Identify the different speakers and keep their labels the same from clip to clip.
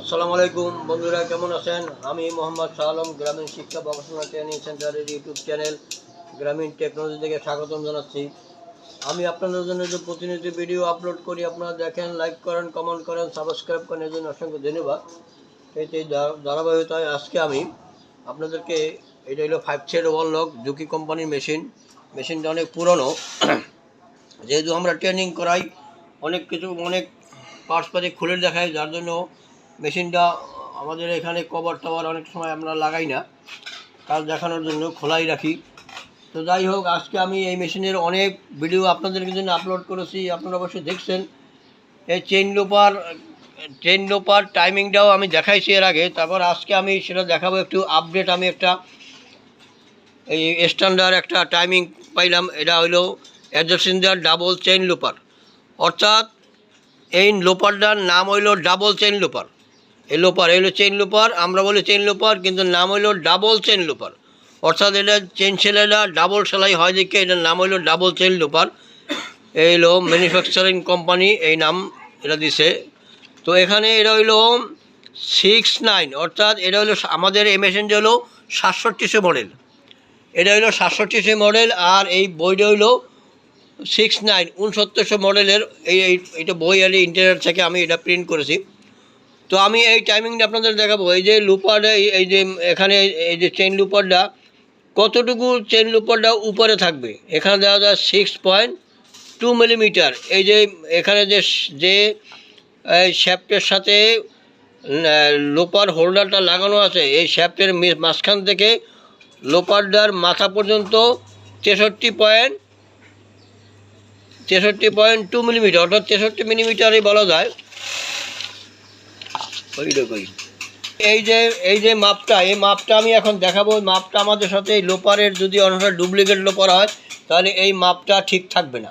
Speaker 1: আসসালামু আলাইকুম, বন্ধুরা কেমন আছেন? আমি মোহাম্মদ শাহ আলম গ্রামীণ শিক্ষা গবেষণা ট্রেনিং সেন্টারের ইউটিউব চ্যানেল গ্রামীণ টেকনোলজি থেকে স্বাগতম জানাচ্ছি। আমি আপনাদের জন্য যে প্রতিনিয়ত ভিডিও আপলোড করি, আপনারা দেখেন, লাইক করেন, কমেন্ট করেন, সাবস্ক্রাইব করেন, এর জন্য অসংখ্য ধন্যবাদ। এই ধারাবাহিকতায় আজকে আমি আপনাদেরকে, এটা হলো ফাইভ সেড ওয়ারলক জুকি কোম্পানির মেশিন মেশিনটা অনেক পুরনো। যেহেতু আমরা ট্রেনিং করাই, অনেক কিছু, অনেক পার্টস পাতি খুলে দেখাই, যার জন্য মেশিনটা আমাদের এখানে কভার টাওয়ার অনেক সময় আমরা লাগাই না। কাজ দেখানোর জন্য খোলাই রাখি। তো যাই হোক, আজকে আমি এই মেশিনের অনেক ভিডিও আপনাদের জন্য আপলোড করেছি। আপনারা অবশ্যই দেখছেন। এই চেইন লোপার চেন লোপার টাইমিংটাও আমি দেখাইছি এর আগে। তারপর আজকে আমি সেটা দেখাবো, একটু আপডেট আমি একটা এই স্ট্যান্ডার্ড একটা টাইমিং পাইলাম। এটা হলো অ্যাডজাস্টিন্দার ডাবল চেইন লোপার অর্থাৎ এই লোপারটার নাম হইল ডাবল চেন লোপার লোপার হলো চেইন লোপার আমরা বলি চেন লোপার কিন্তু নাম হইল ডাবল চেন লোপার অর্থাৎ এটা চেইন সেলাইটা ডাবল সেলাই হয় দেখে, এটার নাম হইল ডাবল চেন লোপার এই হলো ম্যানুফ্যাকচারিং কোম্পানি এই নাম এটা দিছে। তো এখানে এটা হইল সিক্স নাইন অর্থাৎ এটা হলো আমাদের এই মেশিনটা হলো সাতষট্টিশো মডেল এটা হইল সাতষট্টিশো মডেল আর এই বইটা হইল সিক্স নাইন উনসত্তরশো মডেলের এই, এই- এইটা বই আর ইন্টারনেট থেকে আমি এটা প্রিন্ট করেছি। তো আমি এই টাইমিংটা আপনাদের দেখাবো। এই যে লুপারটা এই- যে এখানে, এই যে চেন লুপারটা কতটুকু চেন লুপারটা উপরে থাকবে? এখানে দেওয়া যায় সিক্স পয়েন্ট টু মিলিমিটার এই যে এখানে যে যে, এই শ্যাফটের সাথে লোপার হোল্ডারটা লাগানো আছে, এই শ্যাফটের মাঝখান থেকে লোপারটার মাথা পর্যন্ত তেষট্টি পয়েন্ট তেষট্টি পয়েন্ট টু মিলিমিটার অর্থাৎ তেষট্টি মিলিমিটারই বলা যায়। এই যে এই যে মাপটা, এই মাপটা আমি এখন দেখাবো। মাপটা আমাদের সাথে এই লোপারের যদি অনেকটা ডুপ্লিকেট লোপার হয়, তাহলে এই মাপটা ঠিক থাকবে না।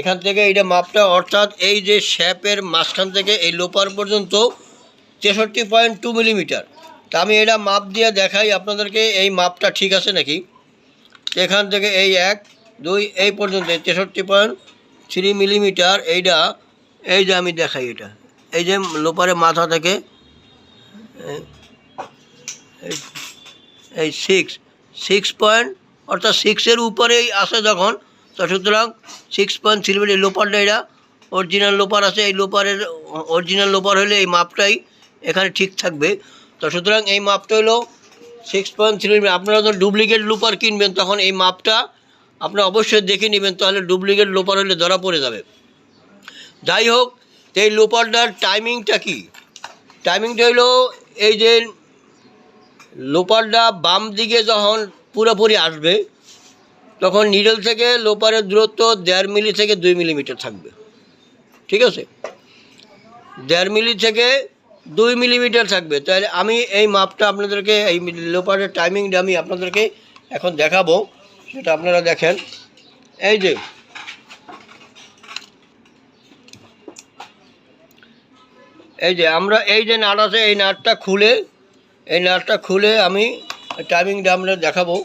Speaker 1: এখান থেকে এইটা মাপটা, অর্থাৎ এই যে শ্যাপের মাঝখান থেকে এই লোপার পর্যন্ত তেষট্টি পয়েন্ট টু মিলিমিটার। তা আমি এটা মাপ দিয়ে দেখাই, আপনাদেরকে এই মাপটা ঠিক আছে নাকি? এখান থেকে এই এক, দুই, এই পর্যন্ত তেষট্টি পয়েন্ট থ্রি মিলিমিটার, এইটা, এই যে আমি দেখাই এটা। এই যে লোপারে মাথা থেকে, এই- এই- এই সিক্স সিক্স পয়েন্ট অর্থাৎ সিক্সের উপরেই আসে যখন, তো সুতরাং সিক্স পয়েন্ট থ্রি মিলি লোপারটা এটা অরিজিনাল লোপার আছে, এই লোপারের অরিজিনাল লোপার হলে এই মাপটাই এখানে ঠিক থাকবে। তো সুতরাং এই মাপটা হলো সিক্স পয়েন্ট থ্রি আপনারা যখন ডুপ্লিকেট লোপার কিনবেন, তখন এই মাপটা আপনারা অবশ্যই দেখে নেবেন, তাহলে ডুপ্লিকেট লোপার হলে ধরা পড়ে যাবে। যাই হোক এই লোপারটার টাইমিংটা কি? টাইমিংটা হলো এই যে লোপারটা বাম দিকে যখন পুরোপুরি আসবে, তখন নিডল থেকে লোপারের দূরত্ব দেড় মিলি থেকে দুই মিলিমিটার থাকবে। ঠিক আছে? দেড় মিলি থেকে দুই মিলিমিটার থাকবে। তাহলে আমি এই মাপটা আপনাদেরকে, এই লোপারের টাইমিংটা আমি আপনাদেরকে এখন দেখাবো। সেটা আপনারা দেখেন। এই যে এই যে আমরা, এই যে নাট আছে, এই নাটটা খুলে, এই নাটটা খুলে আমি টাইমিংটা আমরা দেখাবো।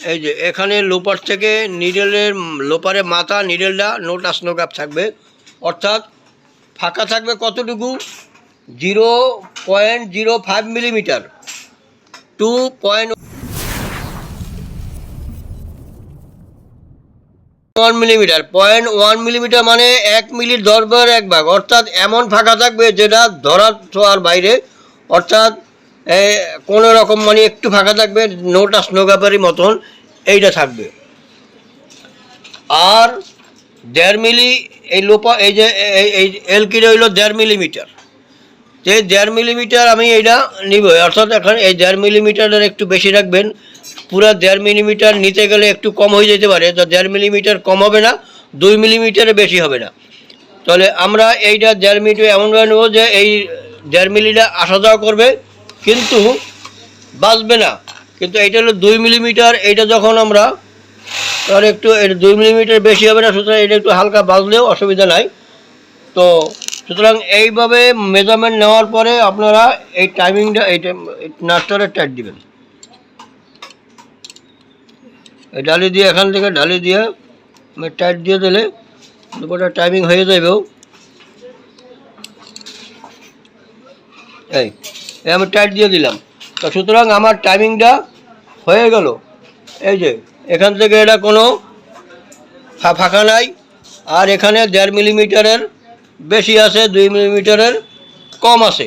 Speaker 1: এই যে এখানে লোপার থেকে নিডেলের লোপারে মাথা, নিডেলটা নো টাচ নো গ্যাপ থাকবে। অর্থাৎ ফাঁকা থাকবে কতটুকু? Zero point zero five millimetre. Two point one millimetre point one millimetre মানে এক মিলির দশ বার এক ভাগ। অর্থাৎ এমন ফাঁকা থাকবে যেটা ধরার ছোঁয়ার বাইরে। অর্থাৎ কোনো রকম মানে একটু ফাঁকা থাকবে নোটা স্নোগাপারি মতন এইটা থাকবে। আর দেড় মিলি এই লোপা, এই যে, এই- এলকিটা হইল দেড় মিলিমিটার তো এই দেড় মিলিমিটার আমি এইটা নিব অর্থাৎ এখন এই দেড় মিলিমিটারের একটু বেশি রাখবেন। পুরো দেড় মিলিমিটার নিতে গেলে একটু কম হয়ে যেতে পারে। তো দেড় মিলিমিটার কম হবে না, দুই মিলিমিটারে বেশি হবে না। তাহলে আমরা এইটা দেড় মিনিট এমনভাবে নেব যে এই দেড় মিলিটা আসা যাওয়া করবে, কিন্তু বাঁচবে না। কিন্তু এইটা হলো দুই মিলিমিটার, এইটা যখন আমরা তাহলে একটু এটা দুই মিলিমিটার বেশি হবে না, সুতরাং এটা একটু হালকা বাজলেও অসুবিধা নাই। তো সুতরাং এইভাবে মেজারমেন্ট নেওয়ার পরে আপনারা এই টাইমিংটা এই নাস্টারে টাইট দিবেন এই ডালি দিয়ে এখান থেকে ডালি দিয়ে টাইট দিয়ে দিলে দুপুরটা টাইমিং হয়ে যাবেও এই আমি টাইট দিয়ে দিলাম। তো সুতরাং আমার টাইমিংটা হয়ে গেল। এই যে, এখান থেকে এটা কোনো ফাঁকা নাই। আর এখানে দেড় মিলিমিটারের বেশি আছে, দুই মিলিমিটারের কম আছে।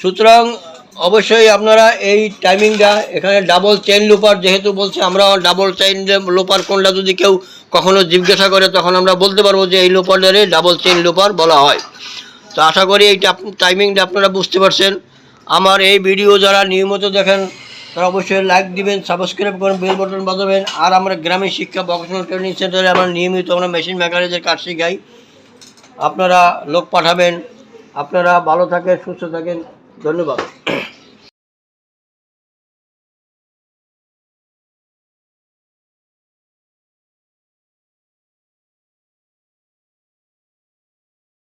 Speaker 1: সুতরাং অবশ্যই আপনারা এই টাইমিংটা এখানে ডাবল চেইন লোপার যেহেতু বলছে, আমরা ডাবল চেইন লোপার কোনটা যদি কেউ কখনো জিজ্ঞাসা করে, তখন আমরা বলতে পারব যে এই লোপারের ডাবল চেইন লোপার বলা হয়। তো আশা করি এই টাইমিংটা আপনারা বুঝতে পারছেন। আমার এই ভিডিও যারা নিয়মিত দেখেন, তারা অবশ্যই লাইক দিবেন সাবস্ক্রাইব করবেন বেল বাটন বাজাবেন। আর আমরা গ্রামীণ শিক্ষা ভোকেশনাল ট্রেনিং সেন্টারে আমরা নিয়মিত আমরা মেশিন মেকানিজের কাজ শিখাই। আপনারা লোক পাঠাবেন। আপনারা ভালো থাকেন, সুস্থ থাকেন। ধন্যবাদ।